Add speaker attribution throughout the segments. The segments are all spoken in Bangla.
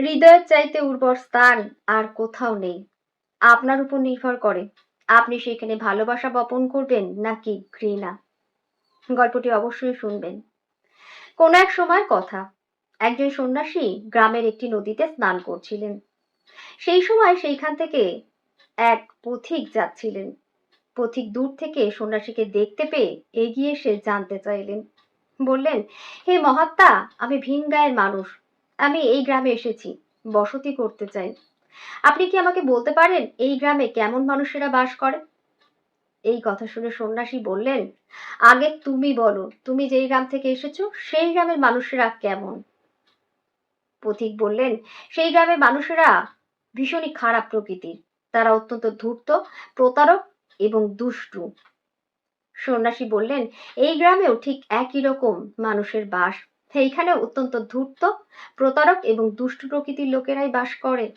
Speaker 1: হৃদয়ের চাইতে উর্বর স্থান আর কোথাও নেই। আপনার উপর নির্ভর করে, আপনি সেখানে ভালোবাসা বপন করবেন নাকি ঘৃণা? গল্পটি অবশ্যই শুনবেন। কোনো এক সময় কথা, একজন সন্ন্যাসী গ্রামের একটি নদীতে স্নান করছিলেন। সেই সময় সেইখান থেকে এক পথিক যাচ্ছিলেন। পথিক দূর থেকে সন্ন্যাসীকে দেখতে পেয়ে এগিয়ে এসে জানতে চাইলেন। বললেন, হে মহাত্মা, আমি ভিন গায়ের মানুষ। আমি এই গ্রামে এসেছি, বসতি করতে চাই। আপনি কি আমাকে বলতে পারেন এই গ্রামে কেমন মানুষেরা বাস করে? এই কথা শুনে সন্ন্যাসী বললেন, আগে তুমি বলো, তুমি যেই গ্রাম থেকে এসেছ, সেই গ্রামের মানুষেরা কেমন? পথিক বললেন, সেই গ্রামের মানুষেরা ভীষণই খারাপ প্রকৃতির। তারা অত্যন্ত ধূর্ত, প্রতারক এবং দুষ্টু। সন্ন্যাসী বললেন, এই গ্রামেও ঠিক একই রকম মানুষের বাস এইখানে অত্যন্ত ধূর্ত, প্রতারক এবং দুষ্টু প্রকৃতির লোকেরাই বাস করে।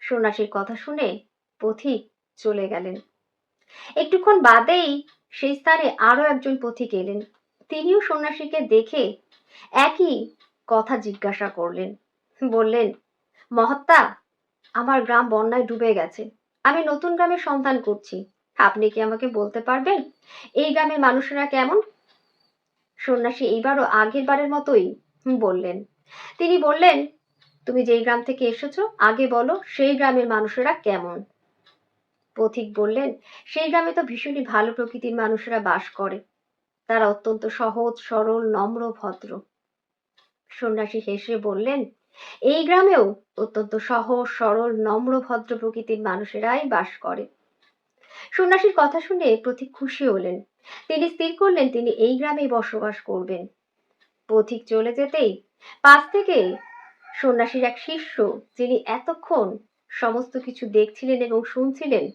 Speaker 1: সন্ন্যাসীর কথা শুনে পথিক চলে গেলেন। একটুক্ষণ বাদেই সেই স্থানে আরও একজন পথিক এলেন। তিনিও সন্ন্যাসীকে দেখে একই কথা জিজ্ঞাসা করলেন। বললেন মহাত্মা আমার গ্রাম বন্যায় ডুবে গেছে। আমি নতুন গ্রামের সন্ধান করছি। আপনি কি আমাকে বলতে পারবেন? এই গ্রামের মানুষেরা কেমন? সন্ন্যাসী এইবারও আগের বারের মতোই বললেন। তিনি বললেন, তুমি যেই গ্রাম থেকে এসেছ, আগে বলো সেই গ্রামের মানুষেরা কেমন? পথিক বললেন, সেই গ্রামে তো ভীষণই ভালো প্রকৃতির মানুষেরা বাস করে। তারা অত্যন্ত সহজ, সরল, নম্র, ভদ্র। সন্ন্যাসী হেসে বললেন, এই গ্রামেও অত্যন্ত সহজ, সরল, নম্র, ভদ্র প্রকৃতির মানুষেরাই বাস করে। সন্ন্যাসীর কথা শুনে পথিক খুশি হলেন। তিনি স্থির করলেন, তিনি এই গ্রামেই বসবাস করবেন। পথিক চলে যেতেই পাশ থেকে সন্ন্যাসীর এক শিষ্য, যিনি এতক্ষণ সমস্ত কিছু দেখছিলেন এবং শুনছিলেন,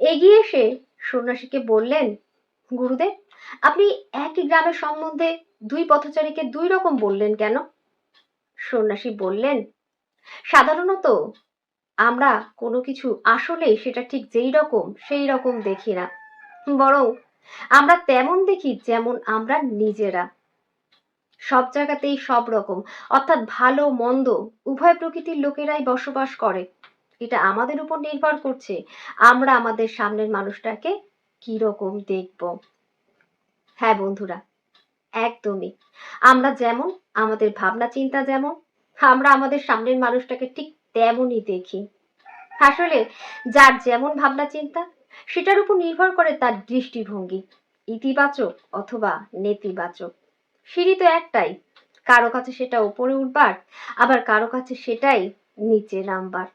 Speaker 1: এগিয়ে এসে সন্ন্যাসীকে বললেন, গুরুদেব, আপনি একই গ্রামের সম্বন্ধে দুই পথচারীকে দুই রকম বললেন কেন? সন্ন্যাসী বললেন, সাধারণত আমরা কোনো কিছু আসলে সেটা ঠিক যেই রকম, সেই রকম দেখি না। বরং আমরা তেমন দেখি যেমন আমরা নিজেরা। সব জায়গাতেই সব রকম, অর্থাৎ ভালো, মন্দ, উভয় প্রকৃতির লোকেরাই বসবাস করে। এটা আমাদের উপর নির্ভর করছে, আমরা আমাদের সামনের মানুষটাকে কি রকম দেখব। হ্যাঁ বন্ধুরা, একদমই। আমরা যেমন, আমাদের ভাবনা চিন্তা যেমন, আমরা আমাদের সামনের মানুষটাকে ঠিক তেমনই দেখি। আসলে যার যেমন ভাবনা চিন্তা, সেটার উপর নির্ভর করে তার দৃষ্টিভঙ্গি, ইতিবাচক অথবা নেতিবাচক। সিঁড়ি তো একটাই, কারও কাছে সেটা ওপরে উঠবার, আবার কারও কাছে সেটাই নিচে নামবার।